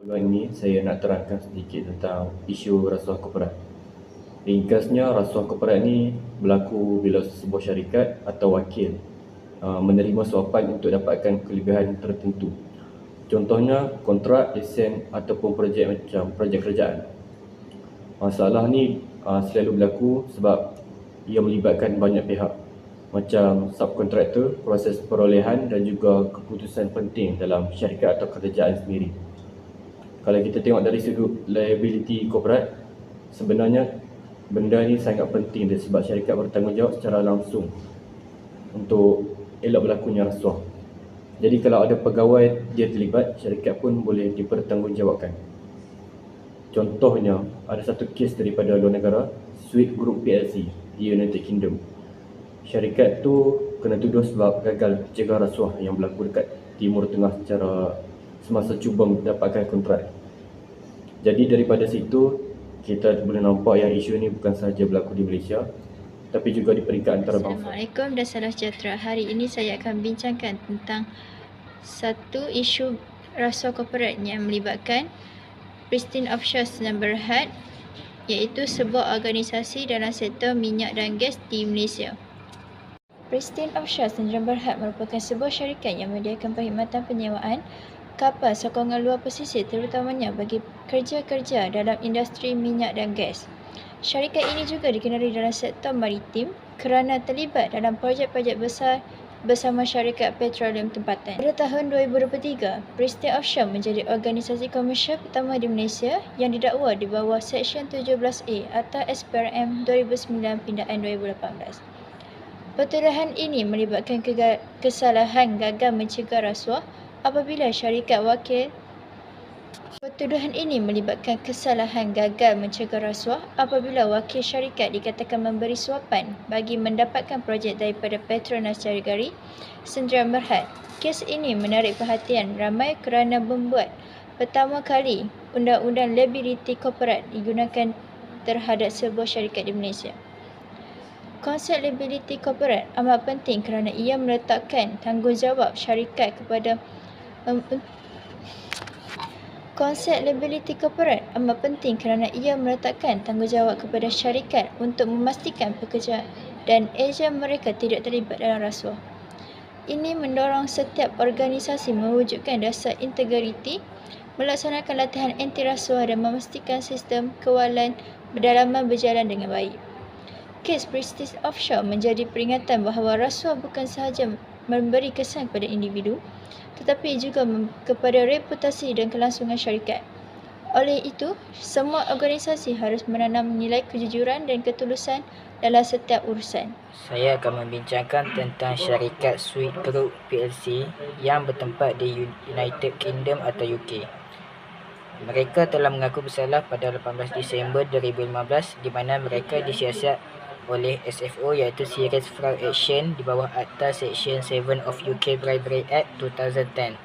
Peluang ini saya nak terangkan sedikit tentang isu rasuah korporat. Ringkasnya, rasuah korporat ini berlaku bila sebuah syarikat atau wakil uh, menerima suapan untuk dapatkan kelebihan tertentu. Contohnya, kontrak, lesen ataupun projek macam projek kerajaan. Masalah ni uh, selalu berlaku sebab ia melibatkan banyak pihak macam subkontraktor, proses perolehan dan juga keputusan penting dalam syarikat atau kerajaan sendiri kalau kita tengok dari sudut liability corporate sebenarnya benda ni sangat penting dia sebab syarikat bertanggungjawab secara langsung untuk elak berlakunya rasuah. Jadi kalau ada pegawai dia terlibat syarikat pun boleh dipertanggungjawabkan. Contohnya ada satu kes daripada luar negara Sweet Group PLC di United Kingdom. Syarikat tu kena tuduh sebab gagal cegah rasuah yang berlaku dekat Timur Tengah secara semasa cuba mendapatkan kontrak. Jadi daripada situ kita boleh nampak yang isu ini bukan sahaja berlaku di Malaysia tapi juga di peringkat antarabangsa. Assalamualaikum dan salam sejahtera. Hari ini saya akan bincangkan tentang satu isu rasuah korporat yang melibatkan Pristine Offshore dan Berhad iaitu sebuah organisasi dalam sektor minyak dan gas di Malaysia. Pristine Offshore dan Berhad merupakan sebuah syarikat yang menyediakan perkhidmatan penyewaan kapal sokongan luar pesisir terutamanya bagi kerja-kerja dalam industri minyak dan gas. Syarikat ini juga dikenali dalam sektor maritim kerana terlibat dalam projek-projek besar bersama syarikat petroleum tempatan. Pada tahun 2023, Pristine Offshore menjadi organisasi komersial pertama di Malaysia yang didakwa di bawah Seksyen 17A atau SPRM 2009 pindaan 2018. Pertuduhan ini melibatkan kesalahan gagal mencegah rasuah apabila syarikat wakil Pertuduhan ini melibatkan kesalahan gagal mencegah rasuah apabila wakil syarikat dikatakan memberi suapan bagi mendapatkan projek daripada Petronas Carigari Sendirian. Kes ini menarik perhatian ramai kerana membuat pertama kali undang-undang liability corporate digunakan terhadap sebuah syarikat di Malaysia. Konsep liability corporate amat penting kerana ia meletakkan tanggungjawab syarikat kepada Konsep liability corporate amat penting kerana ia meletakkan tanggungjawab kepada syarikat untuk memastikan pekerja dan ejen mereka tidak terlibat dalam rasuah. Ini mendorong setiap organisasi mewujudkan dasar integriti, melaksanakan latihan anti rasuah dan memastikan sistem kewalan berdalaman berjalan dengan baik. Kes Prestige Offshore menjadi peringatan bahawa rasuah bukan sahaja memberi kesan kepada individu, tetapi juga kepada reputasi dan kelangsungan syarikat. Oleh itu, semua organisasi harus menanam nilai kejujuran dan ketulusan dalam setiap urusan. Saya akan membincangkan tentang syarikat Sweet Group PLC yang bertempat di United Kingdom atau UK. Mereka telah mengaku bersalah pada 18 Disember 2015 di mana mereka disiasat oleh SFO iaitu Serious Fraud Action di bawah Akta Section 7 of UK Bribery Act 2010.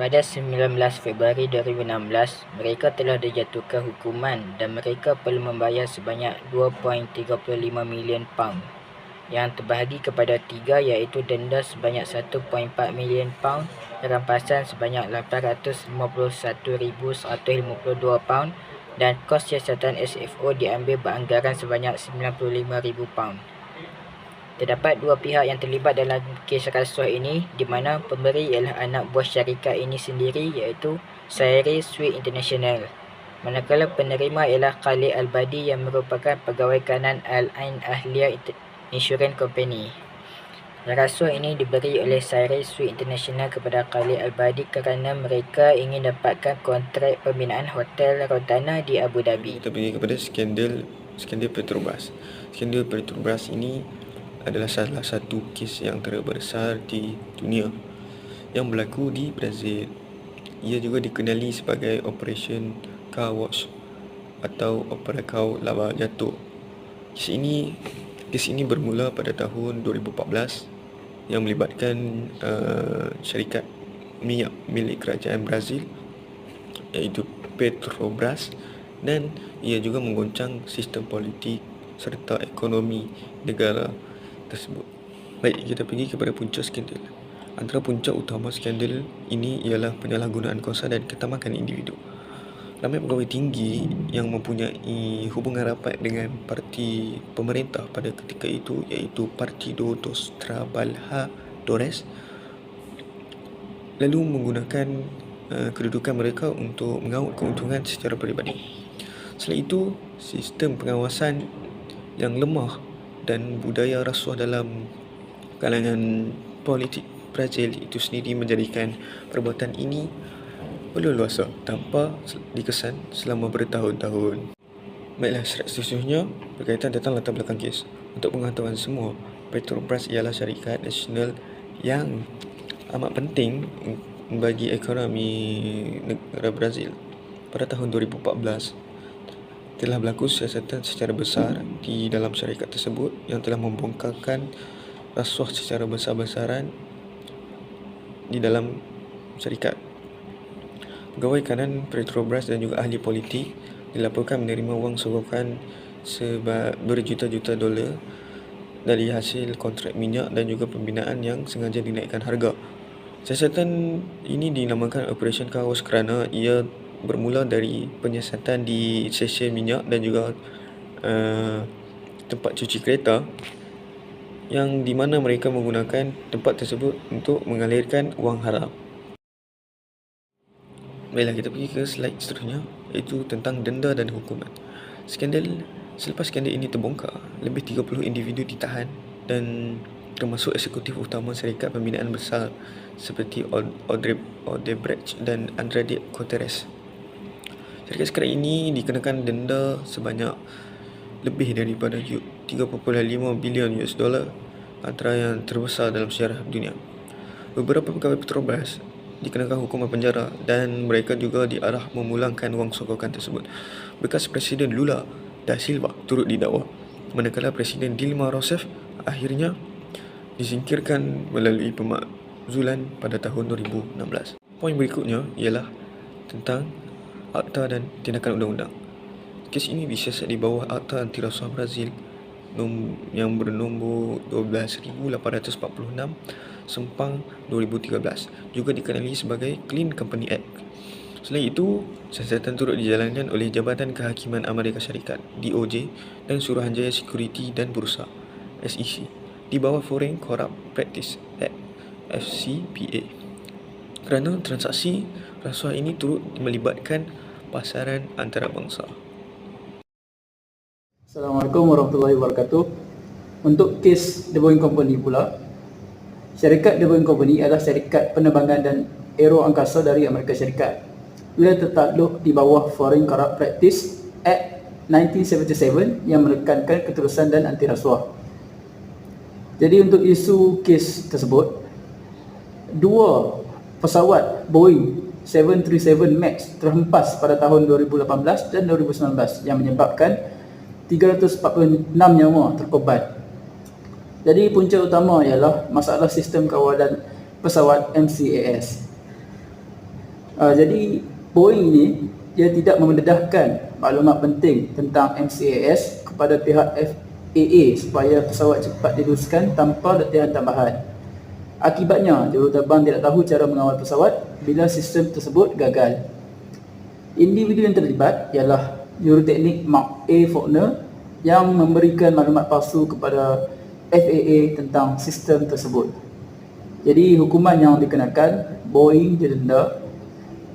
Pada 19 Februari 2016, mereka telah dijatuhkan hukuman dan mereka perlu membayar sebanyak 2.35 million pound yang terbahagi kepada tiga iaitu denda sebanyak 1.4 million pound, rampasan sebanyak 851,152 pound dan kos siasatan SFO diambil beranggaran sebanyak £95,000. Terdapat dua pihak yang terlibat dalam kes rasuah ini di mana pemberi ialah anak buah syarikat ini sendiri iaitu Sairi Sweet International. Manakala penerima ialah Khalid Al-Badi yang merupakan pegawai kanan Al-Ain Ahliya Insurance Company. Rasuah ini diberi oleh Cyrus Sweet International kepada Khalid Al-Badi kerana mereka ingin dapatkan kontrak pembinaan hotel Rodana di Abu Dhabi. Kita pergi kepada skandal skandal Petrobras. Skandal Petrobras ini adalah salah satu kes yang terbesar di dunia yang berlaku di Brazil. Ia juga dikenali sebagai Operation Car Wash atau Operasi Lava Jatuh. Kes ini Kes ini bermula pada tahun 2014 yang melibatkan uh, syarikat minyak milik kerajaan Brazil iaitu Petrobras dan ia juga menggoncang sistem politik serta ekonomi negara tersebut. Baik, kita pergi kepada punca skandal. Antara punca utama skandal ini ialah penyalahgunaan kuasa dan ketamakan individu. Ramai pegawai tinggi yang mempunyai hubungan rapat dengan parti pemerintah pada ketika itu iaitu Partido dos Trabalhadores lalu menggunakan uh, kedudukan mereka untuk mengaut keuntungan secara peribadi. Selain itu, sistem pengawasan yang lemah dan budaya rasuah dalam kalangan politik Brazil itu sendiri menjadikan perbuatan ini berleluasa tanpa dikesan selama bertahun-tahun. Baiklah, seterusnya berkaitan tentang latar belakang kes. Untuk pengetahuan semua, Petrobras ialah syarikat nasional yang amat penting bagi ekonomi negara Brazil. Pada tahun 2014, telah berlaku siasatan secara besar di dalam syarikat tersebut yang telah membongkarkan rasuah secara besar-besaran di dalam syarikat. Pegawai kanan Petrobras dan juga ahli politik dilaporkan menerima wang sebab berjuta-juta dolar dari hasil kontrak minyak dan juga pembinaan yang sengaja dinaikkan harga. Siasatan ini dinamakan Operation Chaos kerana ia bermula dari penyiasatan di stesen minyak dan juga uh, tempat cuci kereta yang di mana mereka menggunakan tempat tersebut untuk mengalirkan wang haram. Baiklah kita pergi ke slide seterusnya iaitu tentang denda dan hukuman. Skandal selepas skandal ini terbongkar, lebih 30 individu ditahan dan termasuk eksekutif utama syarikat pembinaan besar seperti Odebrecht dan Andrade Guterres. Syarikat sekarang ini dikenakan denda sebanyak lebih daripada 3.5 bilion US dollar antara yang terbesar dalam sejarah dunia. Beberapa pegawai Petrobras dikenakan hukuman penjara dan mereka juga diarah memulangkan wang sokongan tersebut. Bekas Presiden Lula da Silva turut didakwa manakala Presiden Dilma Rousseff akhirnya disingkirkan melalui pemakzulan pada tahun 2016. Poin berikutnya ialah tentang akta dan tindakan undang-undang. Kes ini disiasat di bawah Akta Anti Rasuah Brazil yang bernombor 12846 Sempang 2013 juga dikenali sebagai Clean Company Act. Selain itu, siasatan turut dijalankan oleh Jabatan Kehakiman Amerika Syarikat DOJ dan Suruhanjaya Security dan Bursa SEC di bawah Foreign Corrupt Practice Act FCPA. Kerana transaksi rasuah ini turut melibatkan pasaran antarabangsa. Assalamualaikum warahmatullahi wabarakatuh. Untuk kes The Boeing Company pula, syarikat The Boeing Company adalah syarikat penerbangan dan aero angkasa dari Amerika Syarikat. Ia tertakluk di bawah Foreign Corrupt Practice Act 1977 yang menekankan keterusan dan anti rasuah. Jadi untuk isu kes tersebut, dua pesawat Boeing 737 MAX terhempas pada tahun 2018 dan 2019 yang menyebabkan 346 nyawa terkorban. Jadi punca utama ialah masalah sistem kawalan pesawat MCAS. Uh, jadi Boeing ini dia tidak memendedahkan maklumat penting tentang MCAS kepada pihak FAA supaya pesawat cepat diteruskan tanpa latihan tambahan. Akibatnya, juruterbang tidak tahu cara mengawal pesawat bila sistem tersebut gagal. Individu yang terlibat ialah Juruteknik Mark A. Faulkner yang memberikan maklumat palsu kepada FAA tentang sistem tersebut. Jadi hukuman yang dikenakan Boeing didenda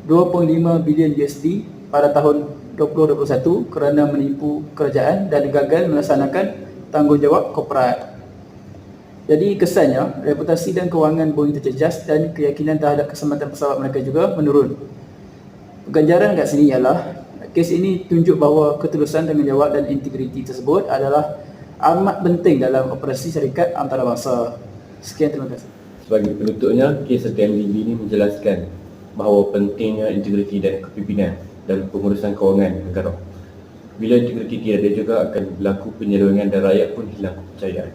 2.5 bilion USD pada tahun 2021 kerana menipu kerajaan dan gagal melaksanakan tanggungjawab korporat. Jadi kesannya reputasi dan kewangan Boeing terjejas dan keyakinan terhadap keselamatan pesawat mereka juga menurun. Ganjaran kat sini ialah kes ini tunjuk bahawa ketulusan tanggungjawab dan integriti tersebut adalah amat penting dalam operasi syarikat antarabangsa. Sekian terima kasih. Sebagai penutupnya, kes TMDB ini menjelaskan bahawa pentingnya integriti dan kepimpinan dalam pengurusan kewangan negara. Bila integriti tiada juga akan berlaku penyelewengan dan rakyat pun hilang kepercayaan.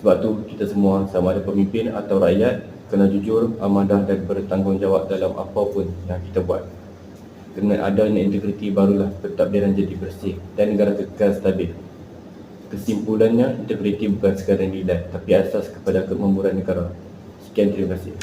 Sebab tu kita semua sama ada pemimpin atau rakyat kena jujur, amadah dan bertanggungjawab dalam apa pun yang kita buat dengan adanya integriti barulah pentadbiran jadi bersih dan negara kekal stabil. Kesimpulannya, integriti bukan sekadar nilai tapi asas kepada kemampuan negara. Sekian terima kasih.